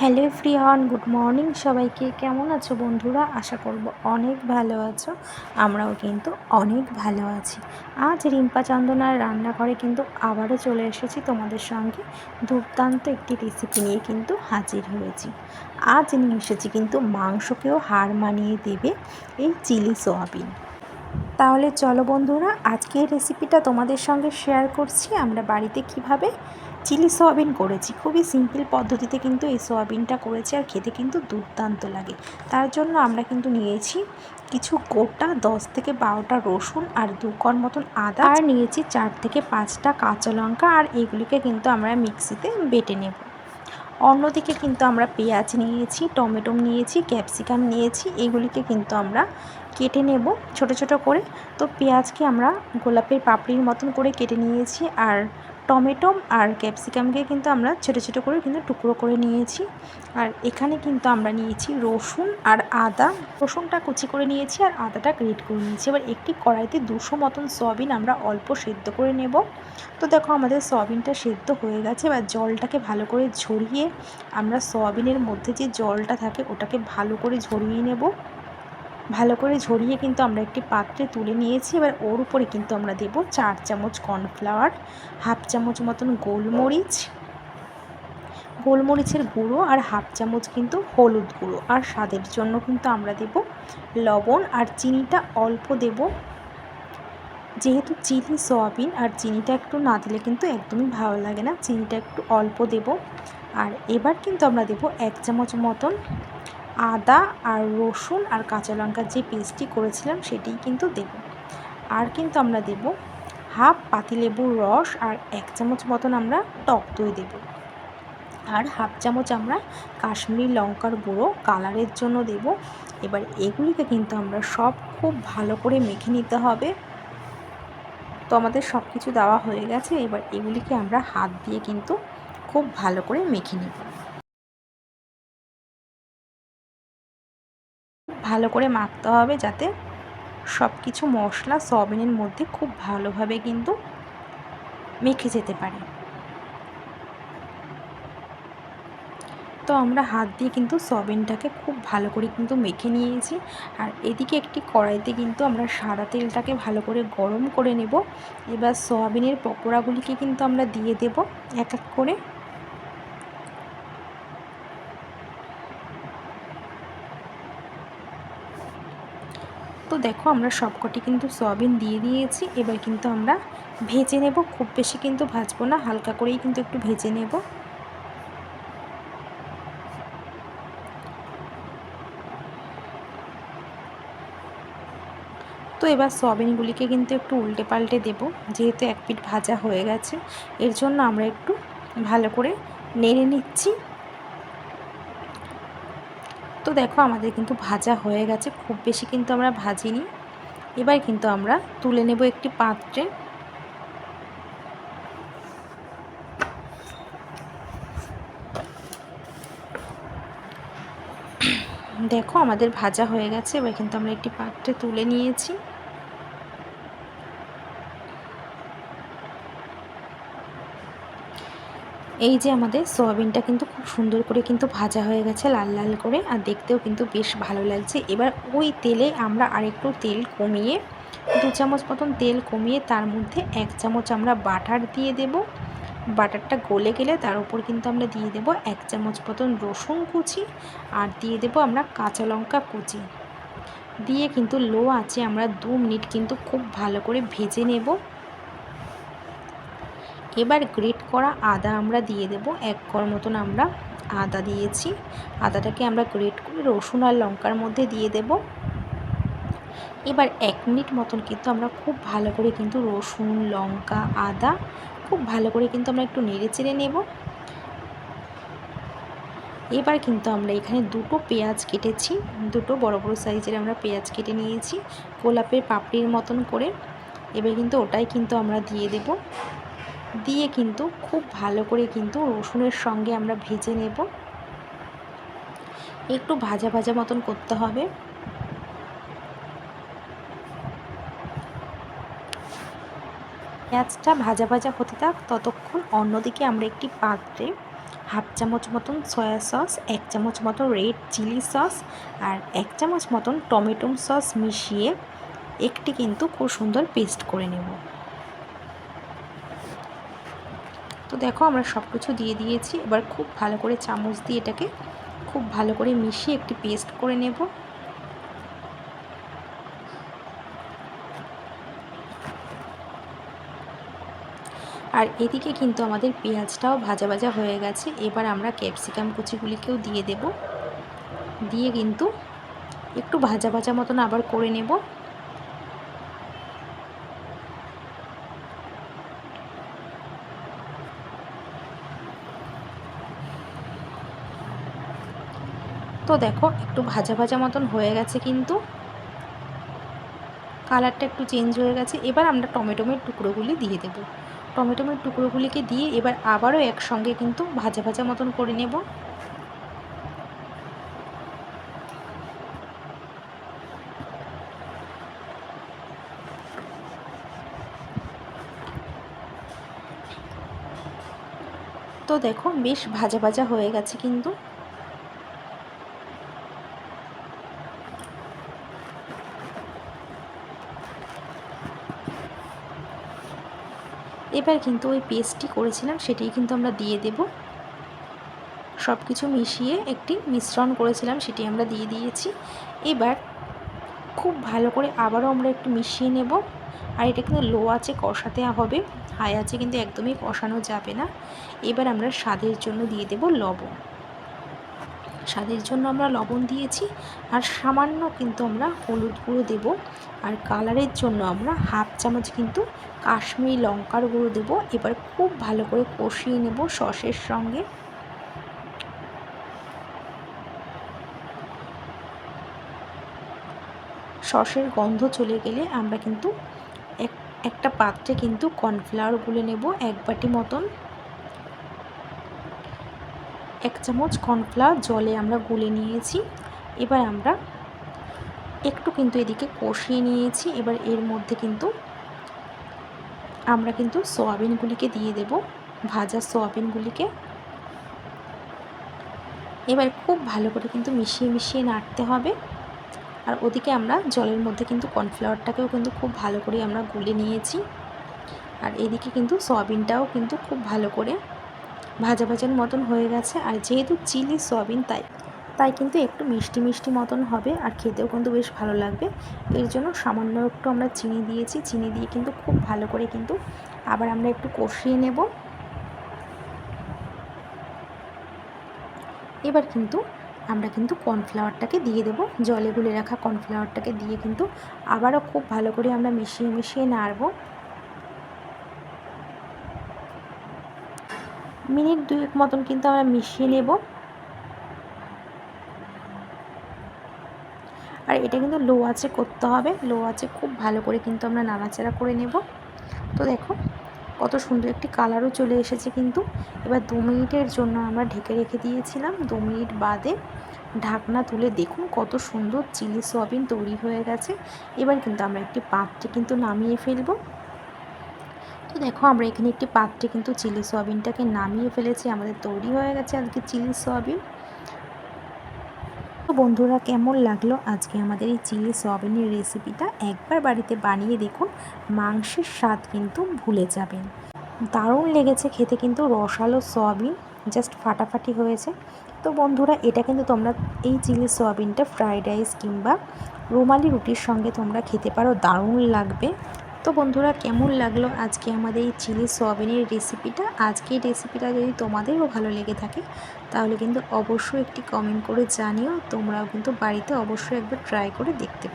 Hello ফ্রিহন good morning. সবাইকে কেমন আছো বন্ধুরা? আশা করব অনেক ভালো আছো। আমরাও কিন্তু অনেক ভালো আছি। আজ রিম্পা চন্দনার রান্নাঘরে কিন্তু আবারও চলে এসেছি তোমাদের সঙ্গে। দুর্দান্ত একটি রেসিপি নিয়ে কিন্তু হাজির হয়েছি। আজ নিয়ে এসেছি কিন্তু মাংসকেও হার মানিয়ে দেবে এই চিলি সোয়াবিন। তাহলে চলো বন্ধুরা আজকে রেসিপিটা তোমাদের সঙ্গে শেয়ার করছি। আমরা বাড়িতে কীভাবে চিলি সোয়াবিন করেছি। খুবই সিম্পল পদ্ধতিতে কিন্তু এই সোয়াবিনটা করেছি আর খেতে কিন্তু দুর্দান্ত লাগে। তার জন্য আমরা কিন্তু নিয়েছি কিছু গোটা দশ থেকে বারোটা রসুন আর দু কর মতন আদা। আর নিয়েছি চার থেকে পাঁচটা কাঁচা লঙ্কা আর এগুলিকে কিন্তু আমরা মিক্সিতে বেটে নেব। অন্যদিকে কিন্তু আমরা পেঁয়াজ নিয়েছি, টমেটো নিয়েছি, ক্যাপসিকাম নিয়েছি, এগুলিকে কিন্তু আমরা কেটে নেব ছোট ছোট করে। তো পেঁয়াজকে আমরা গোলাপের পাপড়ির মতন করে কেটে নিয়েছি আর টমেটো আর ক্যাপসিকামকে কিন্তু আমরা ছোটো ছোটো করে কিন্তু টুকরো করে নিয়েছি। আর এখানে কিন্তু আমরা নিয়েছি রসুন আর আদা। রসুনটা কুচি করে নিয়েছি আর আদাটা গ্রেট করে নিয়েছি। এবার একটি কড়াইতে দুশো মতন সয়াবিন আমরা অল্প সেদ্ধ করে নেব। তো দেখো আমাদের সয়াবিনটা সেদ্ধ হয়ে গেছে। এবার জলটাকে ভালো করে ঝরিয়ে আমরা সয়াবিনের মধ্যে যে জলটা থাকে ওটাকে ভালো করে ঝরিয়ে নেব। ভালো করে ঝরিয়ে কিন্তু আমরা একটি পাত্রে তুলে নিয়েছি। এবার ওর উপরে কিন্তু আমরা দেব চার চামচ কর্নফ্লাওয়ার, হাফ চামচ মতন গোলমরিচ, গোলমরিচের গুঁড়ো আর হাফ চামচ কিন্তু হলুদ গুঁড়ো। আর স্বাদের জন্য কিন্তু আমরা দেব লবণ আর চিনিটা অল্প দেব। যেহেতু চিনি সয়াবিন আর চিনিটা একটু না দিলে কিন্তু একদমই ভালো লাগে না। চিনিটা একটু অল্প দেব। আর এবার কিন্তু আমরা দেব এক চামচ মতন আদা আর রসুন আর কাঁচা লঙ্কার যে পেস্টটি করেছিলাম সেটিই কিন্তু দেব। আর কিন্তু আমরা দেব হাফ পাতিলেবুর রস আর এক চামচ মতন আমরা টক দই দেব। আর হাফ চামচ আমরা কাশ্মীরি লঙ্কার গুঁড়ো কালারের জন্য দেব। এবার এগুলিকে কিন্তু আমরা সব খুব ভালো করে মেখে নিতে হবে। তো আমাদের সব কিছু দেওয়া হয়ে গেছে। এবার এগুলিকে আমরা হাত দিয়ে কিন্তু খুব ভালো করে মেখে নেব। ভালো করে মাখতে হবে যাতে সব কিছু মশলা, সয়াবিনের মধ্যে খুব ভালোভাবে কিন্তু মেখে যেতে পারে। তো আমরা হাত দিয়ে কিন্তু সয়াবিনটাকে খুব ভালো করে কিন্তু মেখে নিয়েছি। আর এদিকে একটি কড়াইতে কিন্তু আমরা সাদা তেলটাকে ভালো করে গরম করে নেব। এবার সয়াবিনের পকোড়াগুলিকে কিন্তু আমরা দিয়ে দেব। এক এক করে দেখো আমরা সবকটি কিন্তু সয়াবিন দিয়ে দিয়েছি। এবার কিন্তু আমরা ভেজে নেব। খুব বেশি কিন্তু ভাজবো না, হালকা করেই কিন্তু একটু ভেজে নেব। তো এবার সয়াবিনগুলিকে কিন্তু একটু উল্টে পাল্টে দেব, যেহেতু এক পিঠ ভাজা হয়ে গেছে। এর জন্য আমরা একটু ভালো করে নেড়ে নিচ্ছি। তো দেখো আমাদের কিন্তু ভাজা হয়ে গেছে, খুব বেশি কিন্তু আমরা ভাজিনি। এবার কিন্তু আমরা তুলে নেব একটি পাত্রে। দেখো আমাদের ভাজা হয়ে গেছে, এবার কিন্তু আমরা একটি পাত্রে তুলে নিয়েছি। এই যে আমাদের সোয়াবিনটা কিন্তু খুব সুন্দর করে কিন্তু ভাজা হয়ে গেছে লাল লাল করে, আর দেখতেও কিন্তু বেশ ভালো লাগছে। এবার ওই তেলে আমরা আরেকটু তেল কমিয়ে, দু চামচ মতন তেল কমিয়ে তার মধ্যে এক চামচ আমরা বাটার দিয়ে দেব। বাটারটা গলে গেলে তার উপর কিন্তু আমরা দিয়ে দেব এক চামচ মতন রসুন কুচি, আর দিয়ে দেব আমরা কাঁচা লঙ্কা কুচি। দিয়ে কিন্তু লো আছে আমরা দু মিনিট কিন্তু খুব ভালো করে ভেজে নেব। এবার গ্রেট করা আদা আমরা দিয়ে দেব। এক কর মতন আমরা আদা দিয়েছি। আদাটাকে আমরা গ্রেট করে রসুন আর লঙ্কার মধ্যে দিয়ে দেব। এবার এক মিনিট মতন কিন্তু আমরা খুব ভালো করে কিন্তু রসুন, লঙ্কা, আদা খুব ভালো করে কিন্তু আমরা একটু নেড়ে চেড়ে নেব। এবার কিন্তু আমরা এখানে দুটো পেঁয়াজ কেটেছি। দুটো বড় বড় সাইজের আমরা পেঁয়াজ কেটে নিয়েছি। গোলাপের পাপড়ির মতন করে। এবার কিন্তু ওটাই কিন্তু আমরা দিয়ে দেব। দিয়ে কিন্তু খুব ভালো করে কিন্তু রসুনের সঙ্গে আমরা ভেজে নেব। একটু ভাজা ভাজা মতন করতে হবে। পেঁয়াজটা ভাজা ভাজা হতে থাক, ততক্ষণ অন্যদিকে আমরা একটি পাত্রে হাফ চামচ মতন সয়া সস, এক চামচ মতন রেড চিলি সস আর এক চামচ মতন টমেটো সস মিশিয়ে একটি কিন্তু খুব সুন্দর পেস্ট করে নেব তো দেখো আমরা সব কিছু দিয়ে দিয়েছি। এবার খুব ভালো করে চামচ দিয়ে এটাকে খুব ভালো করে মিশিয়ে একটি পেস্ট করে নেব। আর এদিকে কিন্তু আমাদের পেঁয়াজটাও ভাজা ভাজা হয়ে গেছে। এবার আমরা ক্যাপসিকাম কুচিগুলিকেও দিয়ে দেব। দিয়ে কিন্তু একটু ভাজা ভাজা মতন আবার করে নেব। তো দেখো, একটু ভাজা ভাজা মতন হয়ে গেছে কিন্তু। কালারটা একটু চেঞ্জ হয়ে গেছে। এবার আমরা টমেটোমের টুকরোগুলি দিয়ে দেব। টমেটোমের টুকরোগুলিকে দিয়ে এবার আবারও একসঙ্গে কিন্তু ভাজা ভাজা মতন করে নেব। তো দেখো, বেশ ভাজা ভাজা হয়ে গেছে কিন্তু। এবার কিন্তু ওই পেস্টটি করেছিলাম, সেটাই কিন্তু আমরা দিয়ে দেব। সব কিছু মিশিয়ে একটি মিশ্রণ করেছিলাম, সেটি আমরা দিয়ে দিয়েছি। এবার খুব ভালো করে আবারও আমরা একটু মিশিয়ে নেব। আর এটা কিন্তু লো আছে কষাতে হবে হাই আছে কিন্তু একদমই কষানো যাবে না। এবার আমরা স্বাদের জন্য দিয়ে দেব লবণ। স্বাদের জন্য আমরা লবণ দিয়েছি আর সামান্য কিন্তু আমরা হলুদ গুঁড়ো দেব। আর কালারের জন্য আমরা হাফ চামচ কিন্তু কাশ্মীরি লঙ্কার গুঁড়ো দেব। এবার খুব ভালো করে কষিয়ে নেব সসের সঙ্গে। সসের গন্ধ চলে গেলে আমরা কিন্তু এক, একটা পাত্রে কিন্তু কর্নফ্লাওয়ার গুলে নেব এক বাটি মতন। এক চামচ কর্নফ্লাওয়ার জলে আমরা গুলে নিয়েছি। এবার আমরা একটু কিন্তু এদিকে কষিয়ে নিয়েছি। এবার এর মধ্যে কিন্তু আমরা কিন্তু সোয়াবিনগুলিকে দিয়ে দেব, ভাজা সোয়াবিনগুলিকে। এবার খুব ভালো করে কিন্তু মিশিয়ে মিশিয়ে নাড়তে হবে। আর ওদিকে আমরা জলের মধ্যে কিন্তু কর্নফ্লাওয়ারটাকেও কিন্তু খুব ভালো করে আমরা গুলে নিয়েছি। আর এদিকে কিন্তু সয়াবিনটাও কিন্তু খুব ভালো করে ভাজা ভাজার মতন হয়ে গেছে, আর যেহেতু চিলি, সয়াবিন তাই। তাই কিন্তু একটু মিষ্টি মিষ্টি মতন হবে, আর খেতেও কিন্তু বেশ ভালো লাগবে। এর জন্য সামান্য একটু আমরা চিনি দিয়েছি। চিনি দিয়ে কিন্তু খুব ভালো করে কিন্তু আবার আমরা একটু কষিয়ে নেব। এবার কিন্তু আমরা কিন্তু কর্নফ্লাওয়ারটাকে দিয়ে দেবো। জলে গুলে রাখা কর্নফ্লাওয়ারটাকে দিয়ে কিন্তু আবারও খুব ভালো করে আমরা মিশিয়ে মিশিয়ে নাড়ব। মিনিট দুয়েক মতন কিন্তু আমরা মিশিয়ে নেব। আর এটা কিন্তু লো আছে করতে হবে। লো আছে খুব ভালো করে কিন্তু আমরা নাড়াচাড়া করে নেব। তো দেখো, কত সুন্দর একটি কালারও চলে এসেছে কিন্তু। এবার দু মিনিটের জন্য আমরা ঢেকে রেখে দিয়েছিলাম। দু মিনিট বাদে ঢাকনা তুলে দেখুন কত সুন্দর চিলি সোয়াবিন তৈরি হয়ে গেছে। এবার কিন্তু আমরা একটি পাত্রে কিন্তু নামিয়ে ফেলব। তো দেখো, আমরা এখানে একটি পাত্রে কিন্তু চিলি সোয়াবিনটাকে নামিয়ে ফেলেছি, আমাদের তৈরি হয়ে গেছে আজকে চিলি সোয়াবিন। তো বন্ধুরা, কেমন লাগল আজকে আমাদের এই চিলি সোয়াবিনের রেসিপিটা? একবার বাড়িতে বানিয়ে দেখুন, মাংসের স্বাদ কিন্তু ভুলে যাবেন। দারুণ লেগেছে খেতে কিন্তু রসালো সোয়াবিন, জাস্ট ফাটাফাটি হয়েছে। তো বন্ধুরা, এটা কিন্তু তোমরা এই চিলি সোয়াবিনটা, ফ্রাইড রাইস কিংবা রুমালি রুটির সঙ্গে তোমরা খেতে পারো, দারুণ লাগবে। তো বন্ধুরা, কেমন লাগল আজকে আমাদের এই চিলি সোয়াবিনের রেসিপিটা আজকে এই রেসিপিটা যদি তোমাদেরও ভালো লেগে থাকে, তাহলে কিন্তু অবশ্যই একটি কমেন্ট করে জানিও। তোমরাও কিন্তু বাড়িতে অবশ্যই একবার ট্রাই করে দেখতে পারো।